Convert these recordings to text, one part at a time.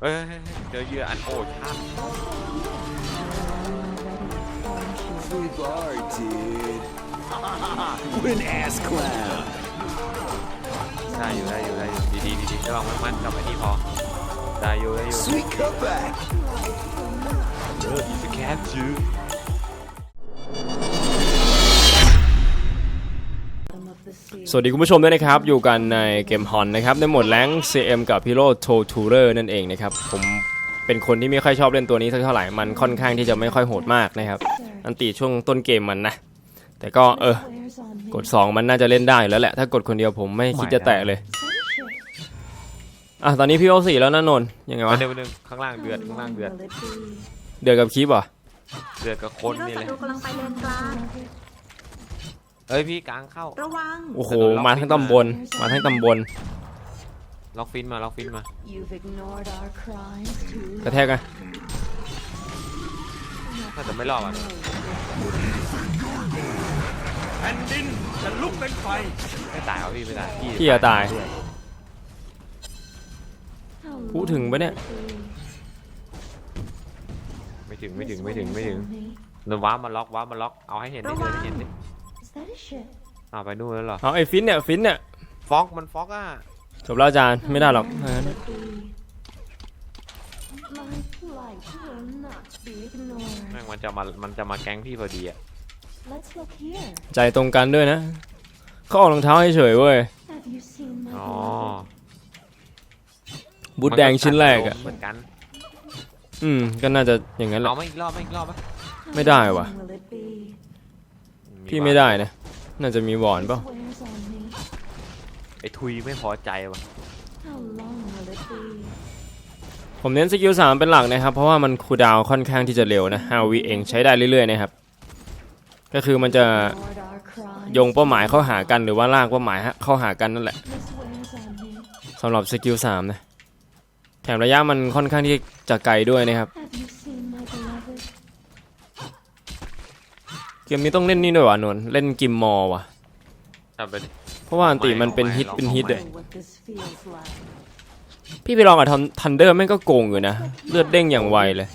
เฮ้ยเฮ้ยเฮ้ยเจอเหยื่ออันโอชา Sweet bar, dude. what an ass clown. ได้อยู่ได้อยู่ได้อยู่ดีดีดีดีระวังมันมันๆกลับไปที่พอได้อยู่ได้อยู่ Sweet cutback. เอออีส สวัสดีคุณผู้ชมด้วยนะครับ อยู่กันในเกมฮอนนะครับ ในโหมดแรงค์ CM กับ Hero t o t u r e r นั่นเองนะครับ ผมเป็นคนที่ไม่ค่อยชอบเล่นตัวนี้สักเท่าไหร่ มันค่อนข้างที่จะไม่ค่อยโหดมากนะครับ อันตีช่วงต้นเกมมันนะ แต่ก็เออ กด 2 มันน่าจะเล่นได้อยู่แล้วแหละ ถ้ากดคนเดียวผมไม่คิดจะแตะเลย อะ ตอนนี้พี่โอสี่แล้วนะนนท์ยังไงมาวะ เดี๋ยวนึงข้างล่างเดือดข้างล่างเดือด เดือดกับคลิปเหรอะเดือดกับคนฮีโร่นี่ศัเลยตรูกำลังไปเลนกลาง เฮ้ยพี่กลางเข้า ระวัง โอ้โห มาทั้งตำบล มาทั้งตำบล ล็อกฟินมา ล็อกฟินมา You've ignored our cries too กระแทกกันถ้าจะไม่รอดอะแผ่นดินจะลุกเป็นไฟ ไม่ตายเอาพี่ไม่ตายพี่พี่จะตาย How พูดถึงปะเนี่ย ไม่ถึงไม่ถึงไม่ถึงไม่ถึง Is โดนว้ามาล็อกว้ามาล็อกเอาให้เห็นดิเดินให้เห็นดิ that a ship? เอาไปนู่นแล้วเหรอเอาไอ้ฟินเนี่ยฟินเนี่ยฟอกมันฟอกอะจบแล้วอาจารย์ไม่ได้หรอกถ้างั้น Will it be? My plight will not be แม่ง ignored. มันจะมามันจะมาแก๊งพี่พอดีอะ Let's look here. ใจตรงกันด้วยนะ เขาออกรองเท้าให้เฉยเว้ย Have you seen my อ๋อ beloved? บูทแดงชิ้นแรกอะ เหมือนกันอืม ก็น่าจะอย่างนั้นแหละ เอาไม่อีกรอบไม่อีกรอบปะไม่ได้ว่ะ How long will it be? พี่ไม่ได้นะ น่าจะมีวอนเปล่า Swears on me. ไอ้ทุยไม่พอใจว่ะ How long will it be? ผมเน้นสกิลสามเป็นหลักนะครับ เพราะว่ามันคูลดาวน์ค่อนข้างที่จะเร็วนะฮาวีเองใช้ได้เรื่อยๆนะครับ ก็คือมันจะ Ignored our cries. โยงเป้าหมายเข้าหากันหรือว่าลากเป้าหมายเข้าหากันนั่นแหละ This wears on me. สำหรับสกิลสามนะแถมระยะมันค่อนข้างที่จะไกลด้วยนะครับ Have you seen my beloved? เกมนี้ต้องเล่นนี่ด้วยวะนนท์เล่นกิมมอร์ว่ะทำไปดิ เพราะว่าอันติมันเป็นไม่ฮิตลองเป็นฮิตไม่เลย Know what this feels like. พี่ไปลองกับทันเดอร์แม่งก็โกงอยู่นะ เลือดเด้งอย่างไวเลย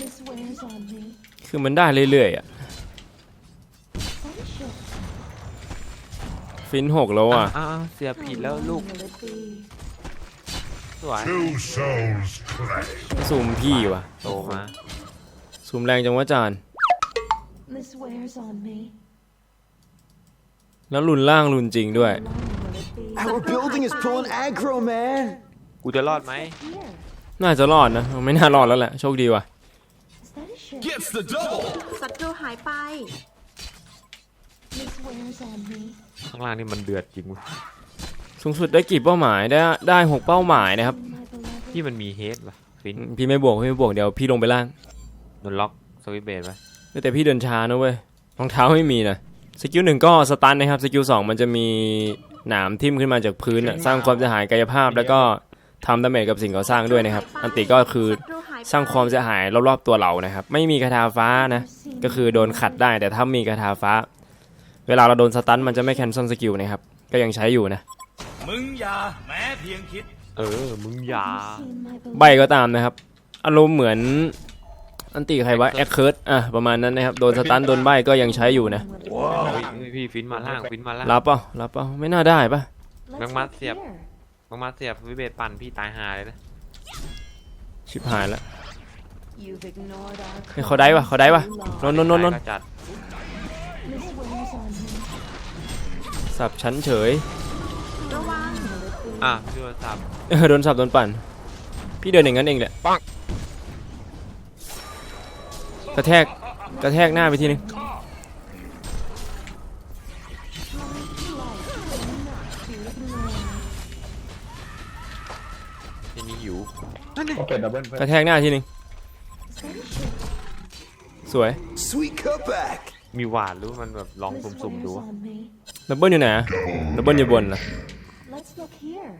This wears on me. คือมันได้เรื่อยๆอะ Is that a ship? ฟินหกแล้วอะอ้าวเสียผิดแล้ว How ลูก long will it be? สวย Two souls clash. ซูมพี่ว่ะโตมาซูมแรงจังวะจาน This wears on me. แล้วรุนล่างรุนจริงด้วย How long will it be? Our building is pulling aggro, man. กูจะรอดไหม Here. น่าจะรอดนะ ไม่น่ารอดแล้วแหละ โชคดีว่ะ Is that a ship? Gets the double. ศัตรูหายไป This wears on me. ข้างล่างนี่มันเดือดจริงวะ สูงสุดได้กี่เป้าหมายได้ได้หกเป้าหมายนะครับ My beloved. ที่มันมีเฮดป่ะฟินพี่ไม่บวกพี่ไม่บวกเดี๋ยวพี่ลงไปล่างโดนล็อกสวิตช์เบรดไปแต่พี่เดินช้านะเว้ยรองเท้าไม่มีนะสกิลหนึ่งก็สตันนะครับสกิลสองมันจะมีหนามทิ่มขึ้นมาจากพื้นอะสร้างความเสียหายกายภาพ แล้วก็ทำดาเมจกับสิ่งก่อสร้างด้วยนะครับ อันติก็คือศัตรูหายไปสร้างความเสียหายรอบๆตัวเรานะครับ ไม่มีคาถาฟ้านะ ก็คือโดนขัดได้แต่ถ้ามีคาถาฟ้า เวลาเราโดนสตันมันจะไม่แคนเซิลสกิลนะครับ ก็ยังใช้อยู่นะ มึงอย่าแม้เพียงคิด เออ มึงอย่า Have you seen my beloved? ใบก็ตามนะครับ อารมณ์เหมือนอันติใครวะแอคเคิร์ดอะประมาณนั้นนะครับ โดนสตันโดนใบก็ยังใช้อยู่นะ Will it เฮ้ยเฮ้ยพี่ฟินมาล่างฟินมาล่าง รับเปล่ารับเปล่าไม่น่าได้ปะ be? Let's Mang mắt look xẹp. here. มึงมาเสียบสวิตช์เบรดปั่นพี่ตายหาเลยนะชิบหายแล้ว You've ignored our เฮ้ยเขาได้ปะเขาได้ปะ cries นนท์นนท์นนท์นนตายท์ก็จัด This wears on me. สับชั้นเฉย ระวัง Will it be? อะพี่โทรศัพท์เออโดนสับโดนปั่น พี่เดินอย่างนั้นเองแหละปังกระแทกกระแทกหน้าไปทีนึงที่นี่หิวกระแทกหน้าทีนึงสวย Sweet cutback. มีหวานหรือมันแบบลอง This สุ่มๆดู wears วะ on me. ดับเบิลอยู่ไหนอะดับเบิลอยู่บนนะ Let's look here.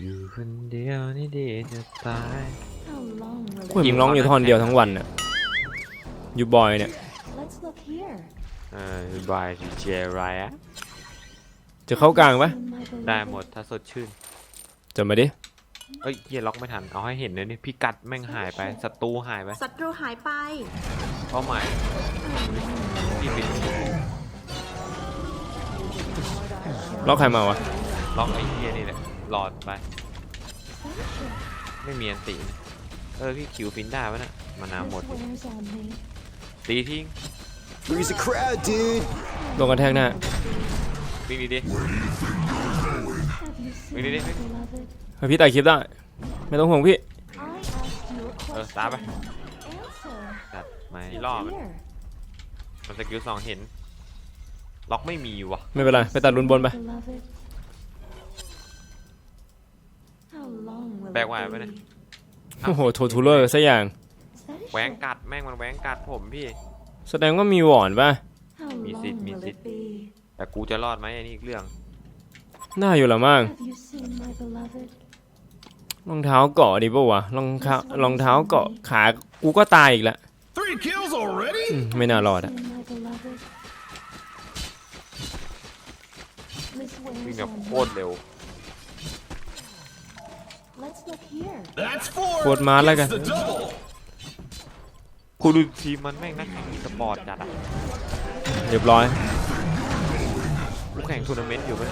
อยู่คนเดียวนี่ดีจะตาย How long will คุย it มึงร้องอยู่ท่อนเดียวทั้งวันน่ะอยู่บอยเนี่ย Let's look here. เออบายจีเจไรอะจะเข้ากลางปะ My beloved. ได้หมดถ้าสดชื่น จะมาดิ เอ้ยเฮียล็อกไม่ทัน เอาให้เห็นเลยนี่พิกัดแม่งหายไปศัตรูหายไปศัตรูหายไป เป้าหมายพี่ปิด ล็อกใครมาวะ ล็อกไอ้เฮียนี่แหละหลอดไป ไม่มีอันตีนะเออพี่คิวฟินได้ปะน่ะมานาหมด This wears on me. ตีทิ้ง Freeze the crowd, dude. ลงกระแทกหน้า วิ่งดีดิ Have you seen Wait, wait, my wait. beloved? เฮ้ยพี่ตัดคลิปได้ ไม่ต้องห่วงพี่ I asked you a เออ question. ตามไป Answer. จัดไม่ Look ล่อมัน here. มันสกิลสองเห็น ล็อกไม่มีวะไม่เป็นไร ไปตัดรุนบนไป Beloved. How long will แบกไหว it ปะเนี่ย be? โอ้โหโททูเลอร์ซะอย่าง Is that a แหวง ship? กัดแม่งมันแหวงกัดผมพี่ แสดงว่ามีหวอนป่ะ How Mi long sit, mi will sit. it be? แต่กูจะรอดไหมอันนี้อีกเรื่อง น่าอยู่ละมั่ง Have you seen my beloved? รองเท้าเกาะดีป่าวะ รองเท้ารองเท้าเกาะขา กูก็ตายอีกแล้ว Three kills already? อืมไม่น่ารอดอะ Seen my beloved? This วิ่ง wears แบบ on โค me. ตรเร็ว Let's look here. That's four. กดมาแล้วกัน It's the double. กูดูทีมมันแม่งนักแข่งอีสปอร์ตจัดอะเรียบร้อยกูแข่งทัวร์นาเมนต์อยู่ไหม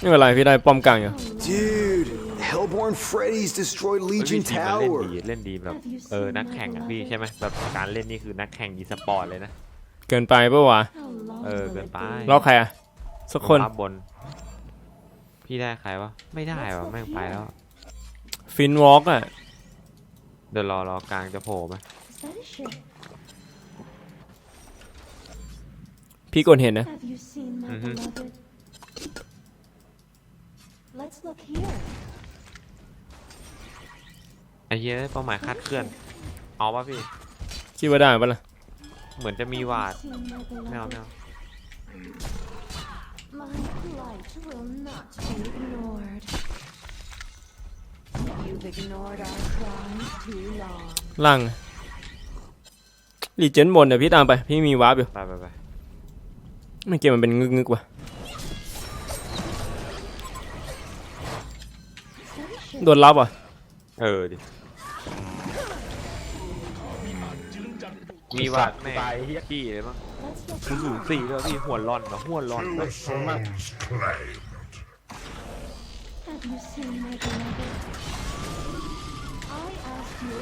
ไม่เป็นไรพี่ได้ป้อมกลางอยู่ Dude, Hellborn Freddy's destroyed เฮ้ย Legion ทีมมันเล่น Tower. ดีเล่นดีแบบเออนักแข่งอะพี่ใช่ไหมแบบการเล่นนี่คือนักแข่งอีสปอร์ตเลยนะ เกินไปป่าวะ How long เออ will เกิน it ไป be? ล็อกใครอะ สักคนฟ้าบน พี่ได้ใครวะ ไม่ได้วะแม่งไปแล้ว ฟินวอล์กอะเดี๋ยวรอรอกลางจะโผล่ไหม Is that a ship? พี่กดเห็นนะ Have you seen my Mhm. beloved? Let's look here. ไอ้เหี้ยเป้าหมายคาดเคลื่อน เอาป่ะพี่ คิดว่าได้ปะล่ะเหมือนจะมีวาด Seen my ไม่เอาไม่ beloved? เอา My plight will not be ignored. You've ignored our cries too long. ล่างรีเจนบนเดี๋ยวพี่ตามไป พี่มีวาร์ปอยู่ไปไปไปไม่เกมมันเป็นงึกงึกๆว่ะ Is that a ship? โดนรับอะ เออดิ มีวาดแม่งขี้เลยมั้ง Let's look คุณสูสี่ด้วยพี่หัวร้อนเหรอหัวร้อน Two เลย souls claimed. Have you seen my beloved? I asked you.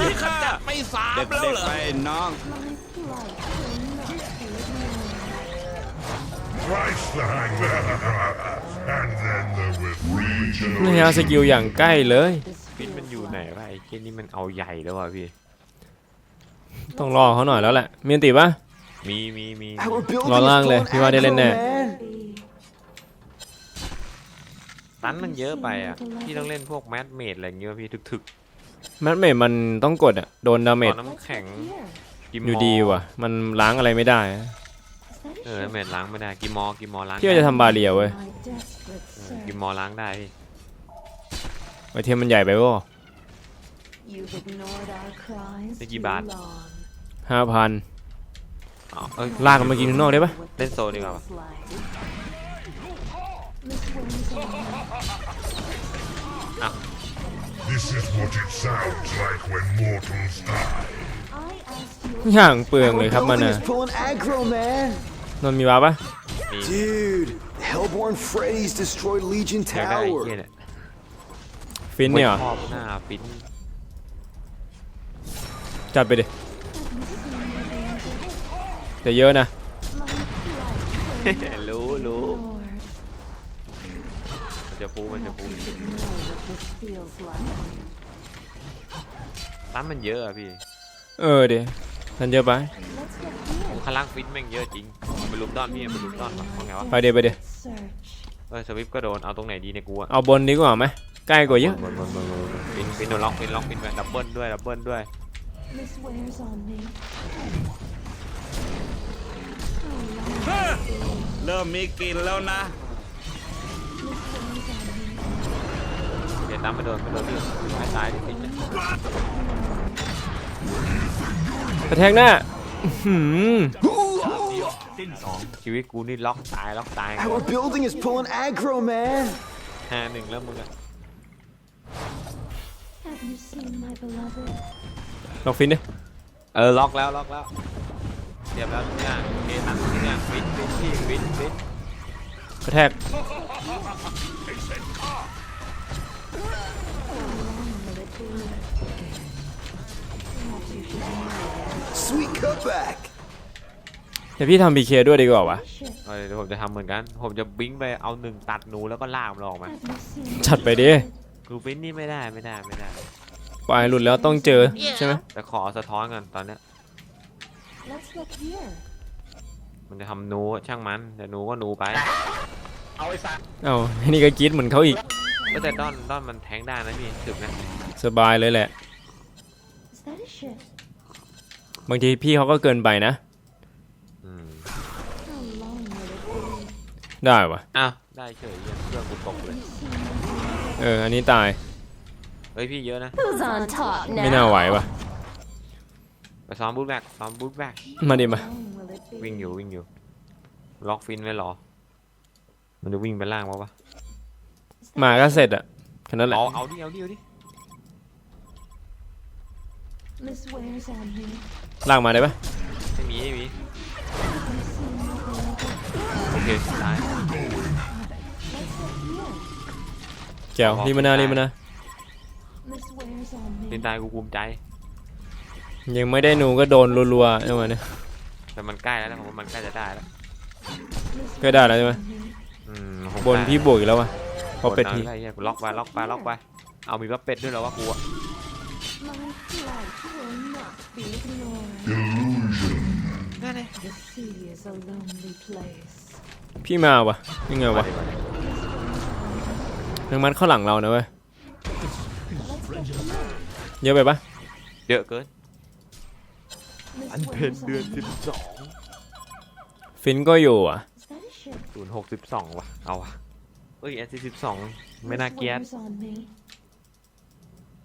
นี่ข้าไม่สามแล้วเหรอ น้อง My plight will not be ignored. Christ the hangman. and then there was regional. นี่ฮะสกิลอย่างใกล้เลย This ฟินมัน feels อยู่ไหน like วะไอ้เจนี่มันเอาใหญ่แล้วว่ะพี่ ต้องรอเขาหน่อยแล้วแหละมีอันติปะมีมีมี Our building Lo is lang full le, of พี่ว่าได้เล่นแน่ aggro, man. be. ตันมันเยอะไปอะพี่ต้องเล่นพวกแมสเมดอะไรอย่างเงี้ยพี่ถึกแมทเมดมันต้องกดอะโดนดาๆเมตจอนน้ำแข็ง Here. กิมอยู่มอดีว่ะ มันล้างอะไรไม่ได้อะ Is that a เออ ship? น้ำเมดล้างไม่ได้กิมมอกิมมอล้างพี่ว่าจะทำบาเรียเว้ย My desperate กิม search. มอล้างได้พี่ไอเทมมันใหญ่ไปวะ You've ignored our cries Thế too gì bạn? long. ห้าพันอ๋อเอ้ยลากมันมากินข้างนอกได้ปะ What Lên this xô đi vào. feels like. Miss Wings on me. This is what it sounds like when mortals die. I asked you. อย่างเปลืองเลยครับ Our มัน building อะ is pulling aggro, man. นนท์มีวาร์ปปะมี Dude, Hellborn Freddy's destroyed Legion อยากได้ไอ้ Tower. เหี้ยเนี่ยฟินเนี่ยเหรอชอบหน้าฟินจัดไปดิ แต่เยอะนะ My plight รู้รู้ ignored. มันจะฟูมันจะฟู Know what this feels like. ตันมันเยอะอะพี่เออเดี๋ยวทันเยอะไป Let's look here. ข้างล่างฟินแม่งเยอะจริงไปลุมด้อนพี่ไปลุมด้อนวะว่าไงวะไปเดี๋ยวไปเดี๋ยว Search. เออสวิปก็โดนเอาตรงไหนดีในยกูอะเอาบนดีกว่าไหมใกล้กว่าเยอะบนบนบนบนบนฟินฟินโดนล็อกฟินล็อกฟินไปดับเบิลด้วยดับเบิลด้วย This wears on me. เริ่มมีกลินแล้วนะ This wears on me. เดี๋ยวตามไปโดนไปโดนพี่ให้ตายดิฟินเนี่ยกระแทกหน้าอื้อหือชีวิตกูนี่ล็อกตายล็อกตาย Our building is pulling aggro, man. ห้าหนึ่งแล้วมึงอะ Have you seen my beloved? ลองฟินดิเออล็อกแล้วล็อกแล้วเสียบแล้วทุกอย่างโอเคตั้งทุกอย่างฟิตฟิตพี่ฟิตฟิตกระแทก Sweet cutback. เดี๋ยวพี่ทำบีเคด้วยดีกว่าวะ Shit. เออเดี๋ยวผมจะทำเหมือนกัน ผมจะบิงไปเอาหนึ่งตัดหนูแล้วก็ลากมันออกมา Have you seen จัดไปดิกูฟินนี่ไม่ได้ไม่ได้ไม่ได้ ปลายหลุดแล้วต้องเจอใช่ไหมแต่ขอสะท้อนกันตอนเนี้ย Let's look here. มันจะทำหนูช่างมันแต่หนูก็หนูไปเอ้าไอ้นี่ก็กรีดเหมือนเขาอีกเออแต่ด้อนด้อนมันแทงได้นะพี่ถึกนะสบายเลยแหละ Is that a ship? บางทีพี่เขาก็เกินไปนะ อืม How long will it be? ได้วะอ้าวได้เฉยยังเครื่องกูตกเลย You seen my beloved? เอออันนี้ตายเฮ้ยพี่เยอะนะ Who's on top ไม่น่าไหววะไปซ้อมบูทแบ็กซ้อมบูทแบ็กมาดิมา How long will it be? วิ่งอยู่วิ่งอยู่ ล็อกฟินไว้รอ มันจะวิ่งไปล่างมาวะ Is that มาก็เสร็จอะแค่นั้นแหละ เอาเอาดิเอาดิเอาดิ Miss Ware's on me. ลากมาได้ปะไม่มีไม่มี Have you seen my beloved? โอเคตาย Let's look here. แก้วรีบมานารีบมานา Miss Ware's on ลิ me. นตายกูภูมิใจ ยังไม่ได้หนูก็โดนรัวๆจังหวะเนี้ยแต่มันใกล้แล้วนะผมว่ามันใกล้จะได้แล้ว Miss ก็ได้แล้วใช่ไหม on me. อืมผมบนพี่บวกอีกแล้ววะเพอเป็ดพี่พี่ไอ้เหี้ยกูล็อกไปล็อกไปล็อกไปเอามีว่าเป็ดด้วยเหรอวะกูอะ My flight will not be ignored. The sea is a lonely place. พี่มาวะยังไงวะมาดิมาดินังมันเข้าหลังเรานะเว้ย Let's look here. เยอะไปปะเยอะเกิน Miss อันเป็น Ware's เดือน on สิบ me. สองฟินก็อยู่อะ Is that a ship? ศูนย์หกสิบสองวะเอาวะเอ้ยแอนซีสิบสองไม่น่า Miss เกลียด Ware's on me.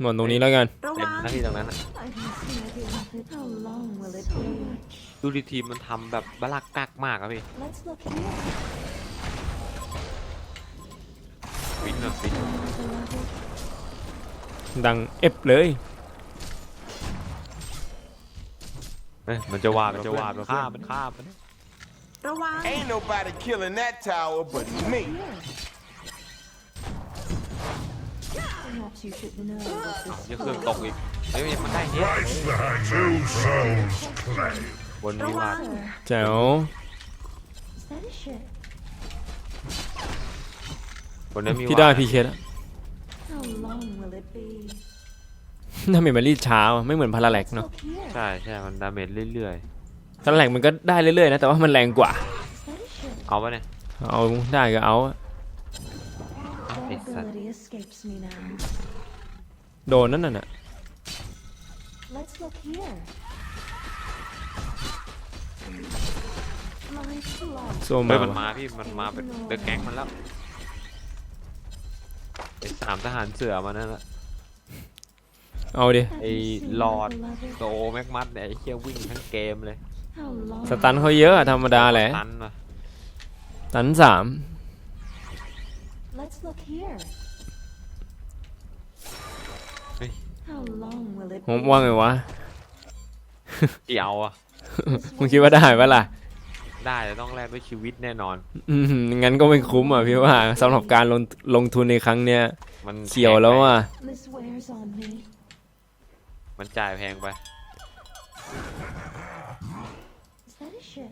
หมดตรงนี้แล้วกันระเต็มวังหน้าที่ตรงนั้นอะ I can see my beloved. How long will it be? ดูดีทีมมันทำแบบบลักกักมากอะพี่ Let's look here. ฟินอะฟิน My beloved. ดังเอฟเลยเอ้ยมันจะวาดมันจะวาดมันฆ่ามันฆ่ามัน ระวัง Ain't nobody killing that tower but me. Here. Perhaps you should know what this ยังเครื่องตกอีกเฮ้ยมันได้เฮ้ย Right there, two souls claim. บนระนี้วัวาดง แจ๋ว Is that a ship? บนนั้นมีพี่ได้วาดพีเคแล้ว น่าเป็นมารีดช้าว่ะไม่เหมือนพาราแลก Let's เนาะ look here. ใช่ใช่มันดาเมจเรื่อยพาราแลกมันก็ได้เรื่อยๆนะแต่ว่ามันแรงกว่า Is that a ship? ๆเอาปะเนี่ยเอาได้ก็เอาอะ That It's that- ability escapes me now. โดนนั่นน่ะ Let's look here. My flight โซเฮ้มายมันว่ะมาพี่มันมาเป็นเดอะแก๊งมันแล้วไอ้สามทหารเสือมันนั่นแหละ เอาดิ Have ไอ้ you seen หล my อด beloved? โซแม็กมัดเนี่ยไอ้เคี้ยวิ่งทั้งเกมเลย How long? สตันเขาเยอะอะธรรมดาแหละ ตันว่ะตันสาม Let's look here. Hey. How long will it ผม be? ว่าไงวะเกี่ยวอะ Miss มึงคิดว่าได้ปะล่ะ ได้แต่ต้องแลกด้วยชีวิตแน่นอน อืมงั้นก็ไม่คุ้มอะพี่ว่าสำหรับการลงลงทุนในครั้งเนี้ยมันเขียวแล้วอะ Miss Ware's on me. มันจ่ายแพงไป Is that a ship?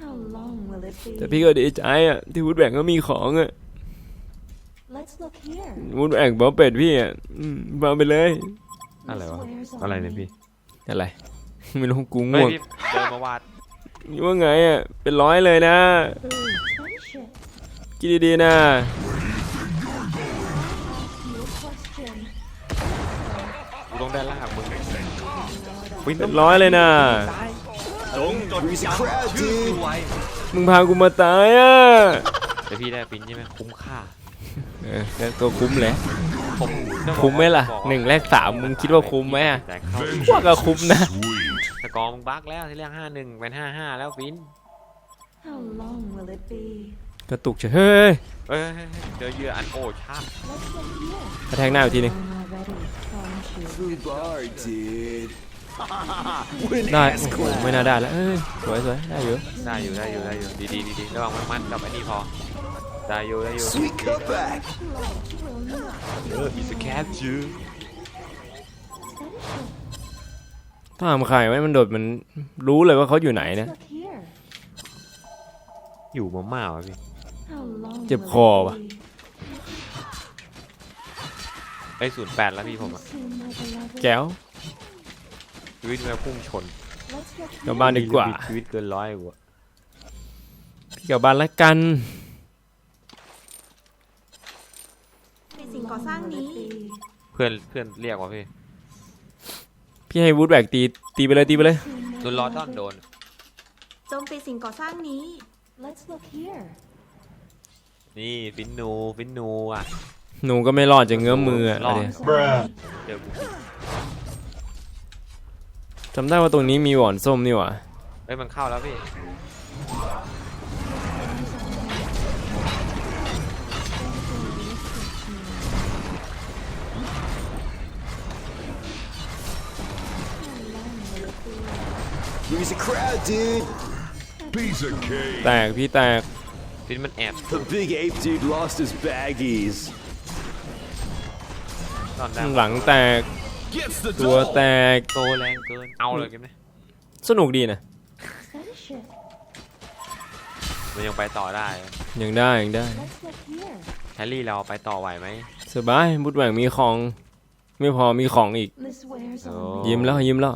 How long will it แต่ be? พี่ก็ดีใจอะที่วูดแบงก็มีของอะ Let's look here. วูดแบงบอกเป็ดพี่อะอืมมาไปเลย อะไร Miss วะ Ware's on อะไรเนี่ย me. พี่อะไร ไม่รู้กูเฮ้ยง่วงพี่เดินมาวาดว่าไงอะเป็นร้อยเลยนะ Is that a ship? คิดดีๆนะ Ask กูต้องได้ลากมึงวินเป็นร้อยเลยนะ Greasy crowd, dude. มึงพากูมาตายอะแต่พี่ได้ปินใช่ไหมคุ้มค่าเออแล้วตัวคุ้มแหละผมคุ้มไหมล่ะหนึ่งแรกสามมึงคิดว่าคุ้มไหมอะแต่เข้าว่าก็คุ้มนะ Sweet. แต่กองมึงบักแล้วที่เรียกห้าหนึ่งเป็นห้าห้าแล้วฟิน How long will it be? กระตุกเฉยเฮ้ยเอ้ยเฮ้ยเฮ้ยเจอเหยื่ออันโอชา Let's look here. กระแทกหน้าอีกทีหนึง I'm already, aren't you? Fubar, dude. what an ได้ ass โอ้โห clap. ไม่น่าได้แล้วเอ้ยสวยสวยได้อยู่ได้อยู่ได้อยู่ได้อยู่ดีดีดีดีระวังมันมันกับไอ้นี่พอได้อยู่ได้อยู่ Sweet cutback. Light will not เอออีสแคปจื้อ steady ship. ถ้าทำใครไว้มันโดดมันรู้เลยว่าเขาอยู่ไหนนะ Look here. อยู่มาม่าวะพี่ How long เจ็บ will คอ it ว่ะ be? ไอ้ศูนย์แปดแล้วพี่ผมอะ Soon, my beloved. แก้วชีวิตมันพุ่งชน Let's look กลับ here. บ้านดีกว่าชีวิตเกินร้อยกว่าพี่กลับบ้านแล้วกันในสิ่งก่อสร้างนี้ เพื่อนเพื่อนเรียกว่าพี่พี่ให้วูดแบกตีตีไปเลยตีไปเลย Soon, my โดนล้อต้อน beloved. โดนโจมตีสิ่งก่อสร้างนี้ Let's look here. นี่ฟินนูฟินนูอะหนูก็ไม่รอดจะเงื้อมมืออะรอดเดี๋ยวเจอกูฟินจำได้ว่าตรงนี้มีหวอนส้มนี่หว่าเอ้ยมันเข้าแล้วพี่ Here's a crowd, dude. Piece of cake. แตกพี่แตก ฟินมันแอบ The big ape dude lost his baggies. ตอนได้หลังแตก Gets the ตัว dog. แตก โตแรงเกิน เอาเลยเกมนี้สนุกดีนะ Steady ship. มันยังไปต่อได้ยังได้ยังได้ Let's look here. แฮร์รี่เราไปต่อไหวไหม สบายบุดแหว่งมีของ ไม่พอมีของอีก This wears Oh. on me. ยิ้มแล้วยิ้มแล้ว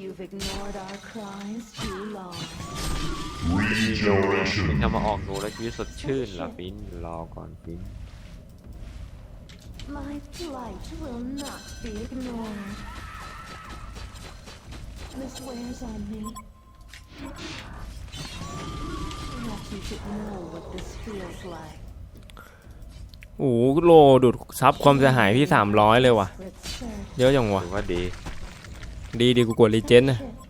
You've ignored our cries too long. Regeneration. จะมาออกดูแล้วชีวิตสดชื่นเหรอฟินรอก่อนฟิน My plight will not be ignored. This wears on me. Perhaps you should know what this feels like. โอ้โหโลดูดซับความเสียหายพี่สามร้อยเลยว่ะ Desperate search. เยอะจังวะ ถือว่าดี ดีดีกูกดรีเจนนะ Ship.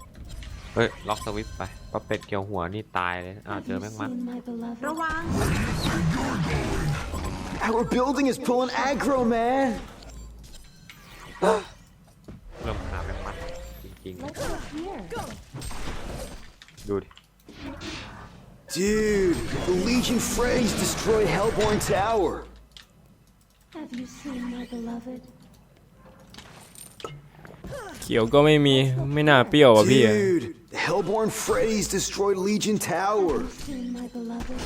เฮ้ย ล็อกสวิปไปปลาเป็ดเกี่ยวหัวนี่ตายเลยอ่า Have เจอ you แม่งมัน seen my beloved? ระวัง Our building is pulling aggro, man. เริ่มหาแม่งมันจริง Let's look here. ๆ ดูดิ Dude, the Legion Freys destroyed Hellborn Tower. Have you seen my beloved? เขียวก็ไม่มีไม่น่าเปรี้ยวอะพี่อะ Dude, the Hellborn Freys destroyed Legion Tower. Seen my beloved?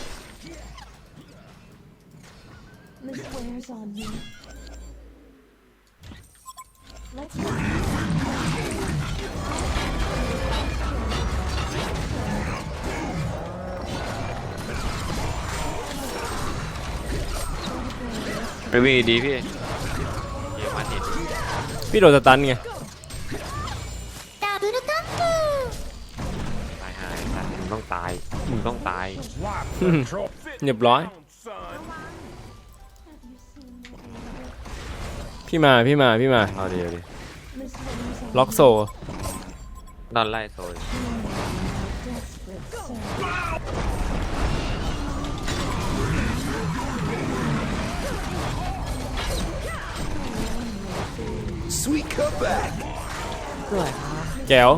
This wears on me. Let's look. ไปวิ่งดีๆพี่เยี่ยมมากดิพี่โดนสตันไง ตายมึงต้องตาย มึงต้องตาย เรียบร้อย Have you seen my beloved? พี่มาพี่มาพี่มาเอาดีเอาดี This wears on ล็อกโซนอนไล่โซย desperate search. Sweet cutback. แก้ว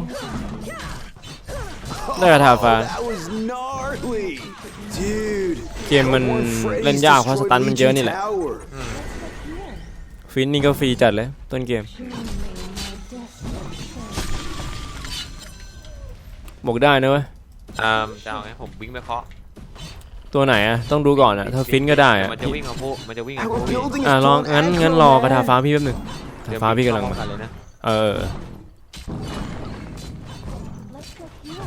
ได้กระทาฟ้า That was gnarly. Dude, เกมมัน Hellborn Freys เล่นยากเพราะส destroyed ตันมันเยอะนี่ Legion แหละ Tower. ฟินนี่ก็ฟรีจัดเลยต้นเกม Surely my desperate search. บอกได้นะเว้ยอ่าจะเอาไงผมวิ่งไปเคาะตัวไหนอะต้องดูก่อนอะถ้าฟินก็ได้อะมันจะวิ่งของผู้มันจะวิ่งของ Our ผู้พี่ building is อะลอง pulling งั้น aggro, งั้นรอกระทา man. ฟ้าพี่แป๊บหนึงกระเดี๋ยทาวฟ้าพี่กำลังเข้มากันเลยนะเออ Let's look here.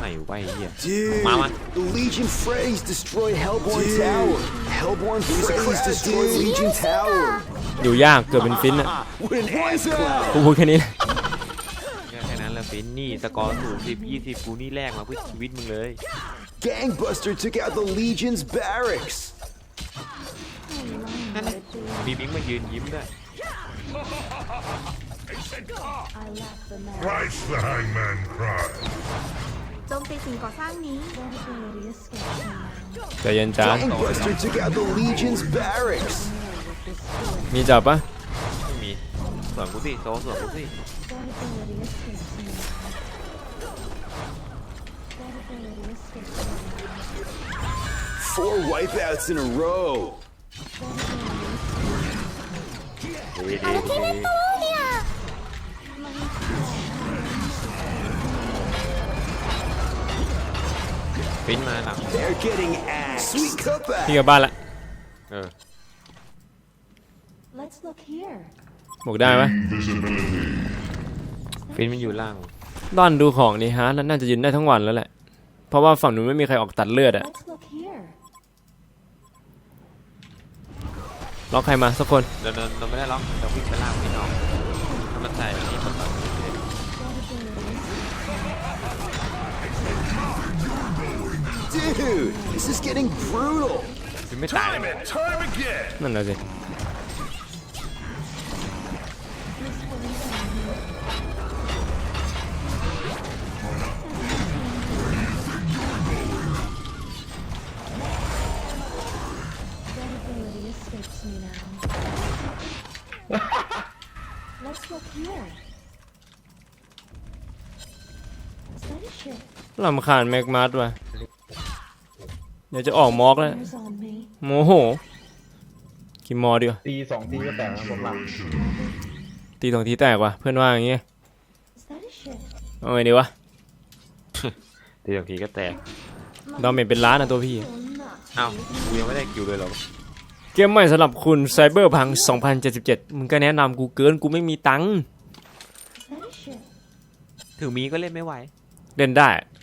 ไหนวะไอ้เหี้ย Dude, Mama. the Legion Freys destroyed Hellborn Tower. Hellborn Freys destroyed Legion Tower. อยู่ยากเกิดเป็นฟินอะ What an ass clown. กูพูดแค่นี้แหละแค่นั้นแหละฟินนี่สกอร์ศูนย์สิบยี่สิบกูนี่แรกมาเพื่อชีวิตมึงเลย Gangbuster took out the Legion's barracks. How long will it be? มีบิงมายืนยิ้มด้วย I lack the man. Thrice the hangman cries. โจมตีสิ่งก่อสร้างนี้ That ability escapes me now. ใจเย็นจ้า Buster took out the Legion's barracks. มีจับปะ ไม่มีส่วนกูสิโซส่วนกูสิ That ability escapes me now. That ability escapes me now. Four wipeouts in a row. ดีดีดี ฟินมาหลัง They're getting axed. Sweet cutback. พี่กลับบ้านละ เออ Let's look here. บอกได้ไหมฟินมันอยู่ล่างดอนดูของนี่ฮะแล้วน่าจะยืนได้ทั้งวันแล้วแหละ เพราะว่าฝั่งนู้นไม่มีใครออกตัดเลือดอะ Let's look here. ล็อกใครมาสักคน เดินเดินเดินไม่ได้ล็อกเดี๋ยววิ่งไปล่างพี่น้องถ้ามันใส่แบบนี้มัน Dude, this is getting brutal. ฟินไม่ตายเลย Time and time again. นั่นแหละสิ That ability escapes me now. Let's look here. Is that a ship? ลำคาญแม็กมัดว่ะ เดี๋ยวจะออกมอกแล้ว There's on me. โมโหกินมอดีกว่าตีสองทีก็แตกนะผมหลับตีสองทีแตกว่ะเพื่อนว่าอย่างเงี้ย Is that a ship? เอาไงดีวะทีบางทีก็แตกดาเมจเป็นล้านนะตัวพี่ Will not อ้าวกูยังไม่ได้คิวเลยเหรอ เกมใหม่สำหรับคุณ Cyberpunk 2077 มึงก็แนะนำกูเกินกูไม่มีตังค์ Is that a ship? ถึงมีก็เล่นไม่ไหว เล่นได้ Perhaps you should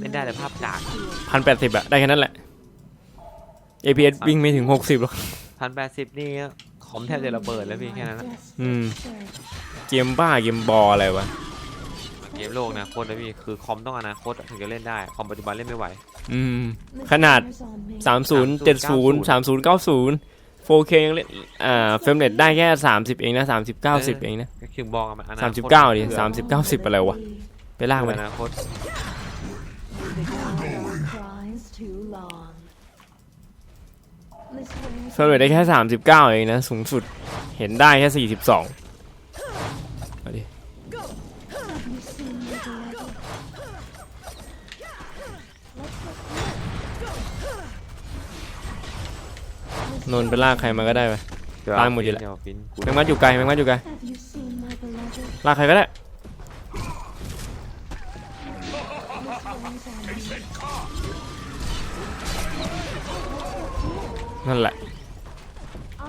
เล่นได้แต่ภาพกากพันแปดสิบอะได้แค่นั้นแหละ APS วิ่งไม่ถึง60หรอกพันแปดสิบนี่คอมแทบจะระเบิดแล้วพี่แค่นั้นนะอืม search. เกมบ้าเกมบออะไรวะ เกมโลกอนะโคตรนะพี่คือคอมต้องอนาคตถึงจะเล่นได้ คอมปัจจุบันเล่นไม่ไหว อืม This ขนาด ware's on me. 30 70 30 90 4K ยังเล่นอ่าเฟรมเรทได้แค่ 30 เองนะ 30 90 เองนะก็คือบอกอะมันอนาคต39ดิเผื่อ30 90 อะไรวะ ไปล่างเผื่ไปออนาคต Cries too long. This ware's เฟรมเรทได้แค่ 39 เองนะ สูงสุดเห็นได้แค่ 42เอาดิ Have you seen my beloved? Let's look นนท์ไปลากใครมาก็ได้ไป ตายหมดอยู่แล้วเดี๋วฟินกูแมงมัดอยู่ไกลแมงมัดอยู่ไกล Have you seen my beloved? ลากใครก็ได้ นั่นแหละ I'll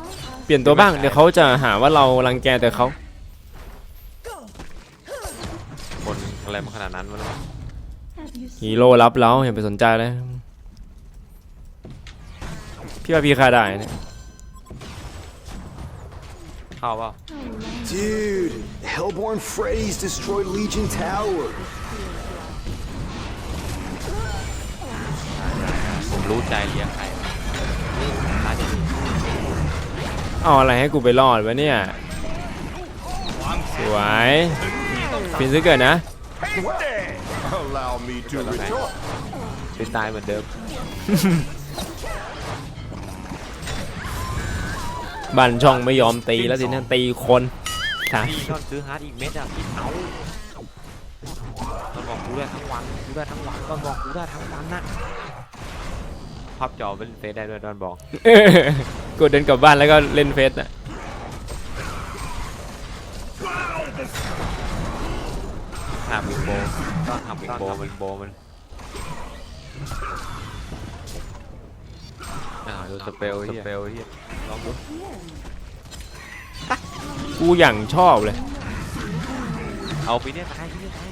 ask เปลี่ยนตัวบ้าง เดี๋ยวเขาจะหาว่าเรารังแกแต่เขาคนอะไรมาขนาดนั้นวะเนี่ย Have you ฮี seen โร่รับเราอย่าไปสนใจเลย พี่ว่าพี่ฆ่าได้เนี่ยเข้าเปล่า how long Dude, Hellborn Freddy's destroyed Legion Tower. ผมรู้ใจเลี้ยงใคร เอาอะไรให้กูไปรอดวะเนี่ย สวยฟินซื้อเกิดนะ Allow me to แล้วไง retort. เป็นตายเหมือนเดิม บันช่องไม่ยอมตีแล้วสินะตีคนถามพี่นอนซื้อฮาร์ดอีกเม็ดอะพี่เอาตอนบอกกูได้ทั้งวันกูได้ทั้งวันตอนบอกกูได้ทั้งวันนะ พับจอเป็นเฟซได้ด้วยตอนบอกกดเดินกลับบ้านแล้วก็เล่นเฟซอะหาวิงโบต้องทำวิงโบวิงโบมันอ่าดูสเปลสเปลที่ลองดูกูอย่างชอบเลย เอาไปเนี่ยตายพี่เนี่ยตาย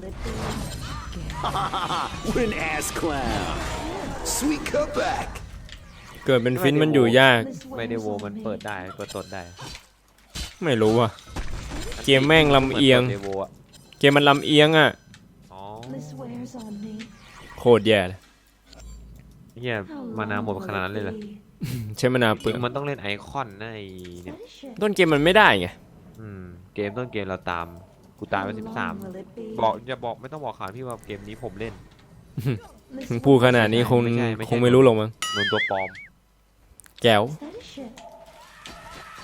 will it be? What an ass clown. Sweet cutback. เกิดเป็นฟินมันอยู่ยาก This ไม่ได้ ware's โว on มัน me. เปิดได้เปิดตดได้ไม่รู้อะ เกมแม่งลำเอียงเดโวอะเกมมันลำเอียงอะ อ๋อ This ware's on me. โคตรแย่เลยเฮีย How มานา long หมดขนาดนั้นเลยเหรอ will it be? ใช้มานาวจเปลืริองงมันต้องเล่นไอคอนนะไอเนี่ยต้นเกมมันไม่ได้ไงอืมเกมต้นเกมเราตาม กูตายไปสิบสามบอกอย่าบอกไม่ต้องบอกข่าวพี่ว่าเกมนี้ผมเล่น พูดขนาดนี้คงไม่ใช่ไม่ใช่ คงไม่รู้หรอกมั้งโดนตัวปลอมแก้ว Is that a ship?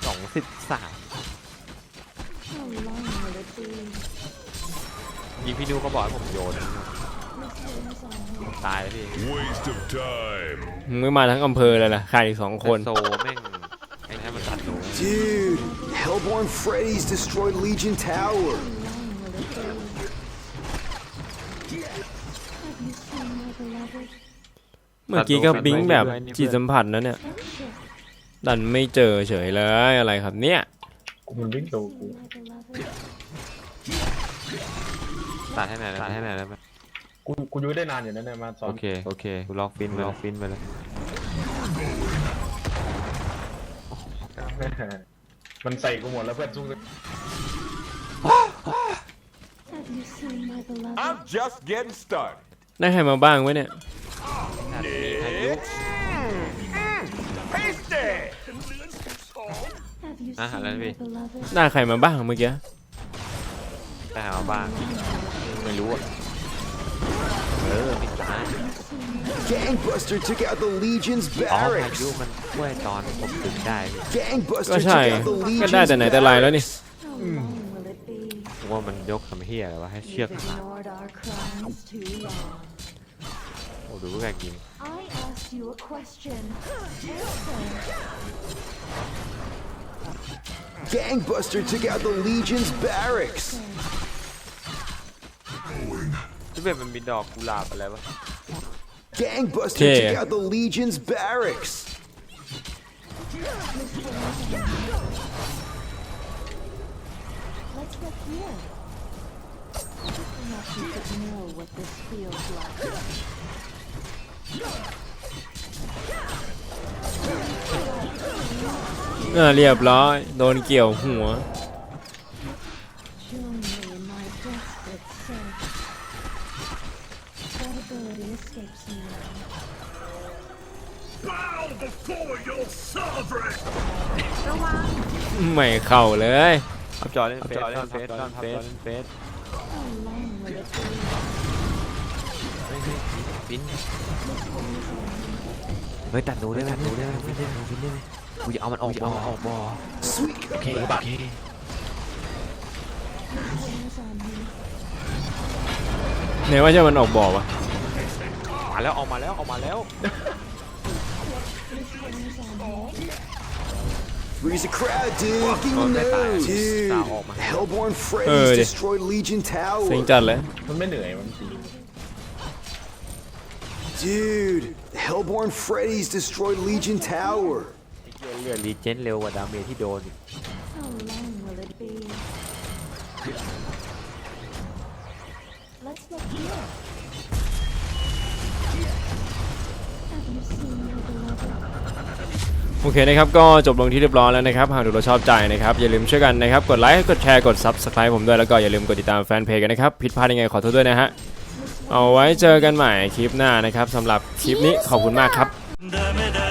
สองสิบสาม How long will it be? ยิงพี่นิวก็บอกให้ผมโยนนะ Listeners on me. ตายแล้วพี่ Waste of time. มึงไม่มาทั้งอำเภอเลยล่ะขาดอีกสองคน แต่โซแม่งไอ้นั่นมันตัดหนู Dude, Hellborn Freddy's destroyed Legion Tower. เมื่อกี้ก็บิงแบบจิตสัมผัสนะเนี่ย Is that a ship? ดันไม่เจอเฉยเลยอะไรครับเนี่ยมันวิ่งดูกู My beloved. ตัดให้หน่อยนะตัดให้หน่อยได้ไหมกูกูอยู่ได้นานอยู่นะเนี่ยมาสอโอนเคโอเคกูลองฟินไปลองฟินไปเลยมันใส่กูหมดแล้วเพื่อนสู้ Have you seen my beloved? I'm just getting started ได้ใครมาบ้างวะเนี่ยตัดมีพายุ Tasty Have you Ah, seen let my me. beloved? ได้ใครมาบ้างเมื่อกี้ ไปหามาบ้าง ไม่รู้อะ เออไม่ตาย Gangbuster took out the Legion's อ๋อพา barracks. ยุมันช่วยตอนผมถึงได้พี่ Gangbuster ก็ took ใช่ out the ก็ได้ Legion's แต่ไหนแต่ไรแล้วนี่ barracks. How long will it be? ผมว่ามันยกทำเฮียอะไรวะให้เชือก You've ขาด ignored our crimes too long. โอ้ดูก็แกยิง I asked you a question. Answer. Gangbuster took out the Legion's barracks. ที่เป็นมันมีดอกกุหลาบอะไรวะ Gangbuster Okay. took out the Legion's barracks. Let's look here. Perhaps you could know what this feels like. เออเรียบร้อย โดนเกี่ยวหัว Join me in my desperate search. That ability escapes me now. Bow before your sovereign. ไม่เข้าเลย อัพจอเล่นเฟสเล่นเฟสเล่นเฟสเล่นเฟส How long will it be? ฟินเฮ้ยตัดหนูได้ไหมหนูได้ไหมฟินได้ไหมฟินได้ไหมกูจะเอามันออกบอออกบอ Sweet. โอเคโอเค Hands on me. ไหนว่าจะมันออกบ่อวะมาแล้วออกมาแล้วออกมาแล้ว Hands on me. Freeze the crowd, dude. Get in Oh, the they died. Dude, Stop, oh my God. Hellborn Oh, Freddy's they- destroyed Legion เซ็ง Tower. จัดเลย มันไม่เหนื่อยมันตี Dude, Hellborn Freddy's destroyed Legion Tower. เลือดรีเจนเร็วกว่าดาเมจที่โดนอีก How long โอเคนะครับก็จบลงที่เรียบร้อยแล้วนะครับหากดูเราชอบใจนะครับอย่าลืมช่วยกันนะครับกดไลค์กดแชร์กด Subscribe ผมด้วยแล้วก็อย่าลืมกดติดตามแฟนเพจกันนะครับผิดพลาดยังไงขอโทษด้วยนะฮะเอาไว้เจอกันใหม่คลิปหน้านะครับสำหรับคลิปนี้ขอบคุณมากครับ